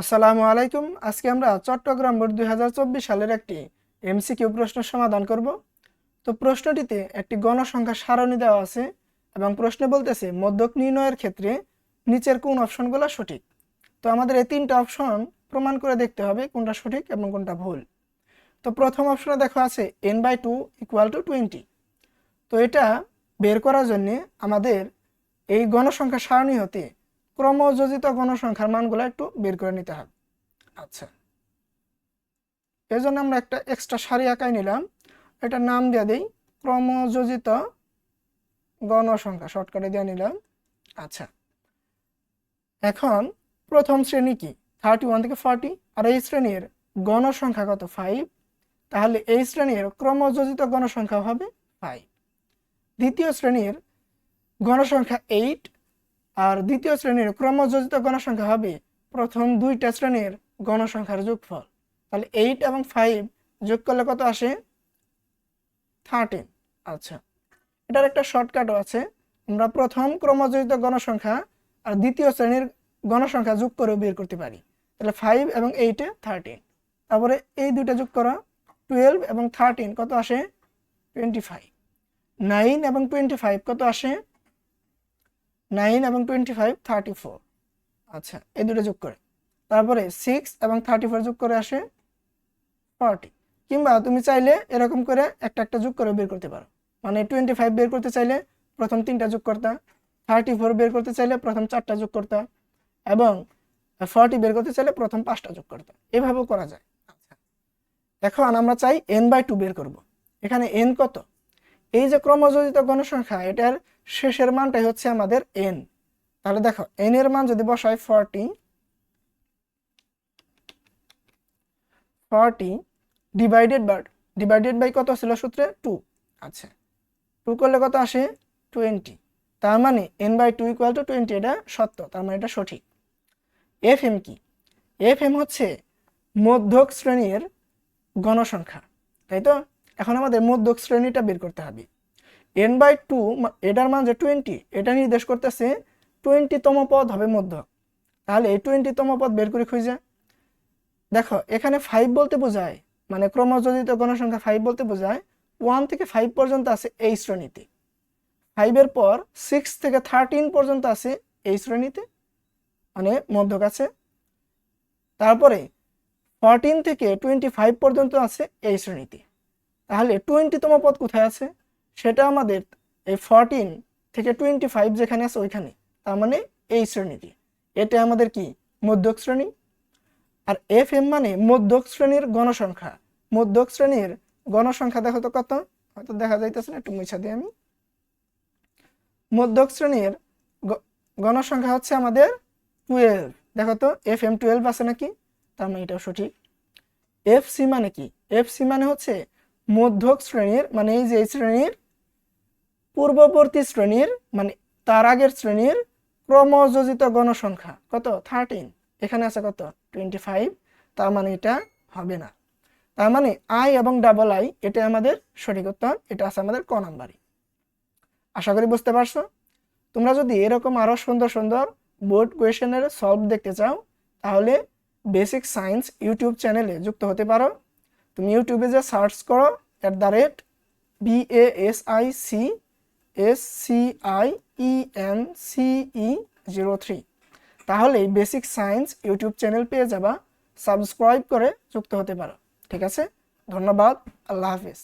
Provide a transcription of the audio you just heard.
আসসালামু আলাইকুম। আজকে আমরা চট্টগ্রাম বোর্ড দুই হাজার চব্বিশ সালের একটি এমসিকিউ প্রশ্ন সমাধান করব। তো প্রশ্নটিতে একটি গণসংখ্যা সারণী দেওয়া আছে এবং প্রশ্নে বলতেছে, মধ্যক নির্ণয়ের ক্ষেত্রে নিচের কোন অপশনগুলো সঠিক? তো আমাদের এই তিনটা অপশন প্রমাণ করে দেখতে হবে কোনটা সঠিক এবং কোনটা ভুল। তো প্রথম অপশনে দেখো আছে N by two equal to twenty তো এটা বের করার জন্যে আমাদের এই গণসংখ্যা সারণী হতে ক্রমযোজিত গণসংখ্যার মানগুলো একটু বের করে নিতে হবে। আচ্ছা। এই জন্য আমরা একটা এক্সট্রা সারি আঁকাই নিলাম। এটার নাম দিয়ে দিই ক্রমযোজিত গণসংখ্যা শর্টকাটে দিয়ে নিলাম। আচ্ছা। এখন প্রথম শ্রেণি কি? থার্টি ওয়ান থেকে ফর্টি আর এই শ্রেণির গণসংখ্যা কত? ফাইভ তাহলে এই শ্রেণির ক্রমযোজিত গণসংখ্যা হবে ফাইভ দ্বিতীয় শ্রেণির গণসংখ্যা এইট আর দ্বিতীয় শ্রেণির ক্রমযোজিত গণসংখ্যা হবে প্রথম দুইটা শ্রেণির গণসংখ্যার যোগফল। তাহলে এইট এবং ফাইভ যোগ করলে কত আসে? থার্টিন আচ্ছা এটার একটা শর্টকাটও আছে। আমরা প্রথম ক্রমযোজিত গণসংখ্যা আর দ্বিতীয় শ্রেণির গণসংখ্যা যোগ করে বের করতে পারি। তাহলে ফাইভ এবং এইটে থার্টিন তারপরে এই দুইটা যোগ করা টুয়েলভ এবং থার্টিন কত আসে? টোয়েন্টি ফাইভ নাইন এবং টোয়েন্টি ফাইভ কত আসে? নাইন এবং টোয়েন্টি ফাইভ থার্টি ফোর। আচ্ছা এই দুটো যোগ করে। তারপরে সিক্স এবং থার্টি ফোর যোগ করে আসে ফর্টি। কিংবা তুমি চাইলে এরকম করে একটা একটা যোগ করে বের করতে পারো। মানে টোয়েন্টি ফাইভ বের করতে চাইলে প্রথম তিনটা যোগ করতা, থার্টি ফোর বের করতে চাইলে প্রথম চারটা যোগ করতা, এবং ফর্টি বের করতে চাইলে প্রথম পাঁচটা যোগ করতা। এভাবেও করা যায়। আচ্ছা এখন আমরা চাই এন বাই টু বের করব। এখানে এন কত? এই যে ক্রমযোজিত গণসংখ্যা এটার শেষের মানটাই হচ্ছে আমাদের এন তাহলে দেখো এন এর মান যদি বসাই forty forty divided by divided by কত ছিল সূত্রে? টু আচ্ছা টু করলে কত আসে? টোয়েন্টি তার মানে N by two equal to twenty এটা সত্য, তার মানে এটা সঠিক। এফ এম কি? এফ এম হচ্ছে মধ্যক শ্রেণির গণসংখ্যা তাই তো? এখন আমাদের মধ্যক শ্রেণীটা বের করতে হবে। এন বাই টু এটার মান যে টোয়েন্টি এটা নির্দেশ করতেছে টোয়েন্টিতম পদ হবে মধ্যক তাহলে এই টোয়েন্টিতম পদ বের করে খুঁজে। দেখো, এখানে ফাইভ বলতে বোঝায় মানে ক্রমযোজিত গণসংখ্যা ফাইভ বলতে বোঝায় ওয়ান থেকে ফাইভ পর্যন্ত আছে এই শ্রেণীতে। ফাইভের পর সিক্স থেকে থার্টিন পর্যন্ত আছে এই শ্রেণীতে মানে মধ্যক আছে। তারপরে ফরটিন থেকে টোয়েন্টি ফাইভ পর্যন্ত আছে এই শ্রেণীতে। তাহলে টোয়েন্টিতম পদ কোথায় আছে? সেটা আমাদের এই ফরটিন থেকে টোয়েন্টি ফাইভ যেখানে আছে ওইখানে, তার মানে এই শ্রেণীতে এটা আমাদের কি? মধ্যক শ্রেণি। আর এফ এম মানে মধ্যক শ্রেণির গণসংখ্যা। মধ্যক শ্রেণির গণসংখ্যা দেখো তো কত? হয়তো দেখা যাইতেছে না, একটু মুছা দিই আমি। মধ্যক শ্রেণির গণসংখ্যা হচ্ছে আমাদের টুয়েলভ দেখো তো এফ এম টুয়েলভ আছে নাকি? তার মানে এটাও সঠিক। এফ সি মানে কি? এফ সি মানে হচ্ছে মধ্যক শ্রেণির মানে এই যে এই শ্রেণির পূর্ববর্তী শ্রেণির মানে তার আগের শ্রেণির ক্রমযোজিত গণসংখ্যা। কত? থার্টিন এখানে আছে কত? টোয়েন্টি ফাইভ তার মানে এটা হবে না। তার মানে আই এবং ডাবল আই এটা আমাদের সঠিক উত্তর, এটা আছে আমাদের ক নাম্বারই। আশা করি বুঝতে পারছ? তোমরা যদি এরকম আরও সুন্দর সুন্দর বোর্ড কোয়েশনের সলভ দেখতে চাও, তাহলে বেসিক সায়েন্স ইউটিউব চ্যানেলে যুক্ত হতে পারো। তুমি ইউটিউবে যে সার্চ করো at the rate B A S C I E N C E zero three তাহলেই বেসিক সায়েন্স ইউটিউব চ্যানেল পেয়ে যাবা। সাবস্ক্রাইব করে যুক্ত হতে পারো। ঠিক আছে? ধন্যবাদ। আল্লাহ হাফিজ।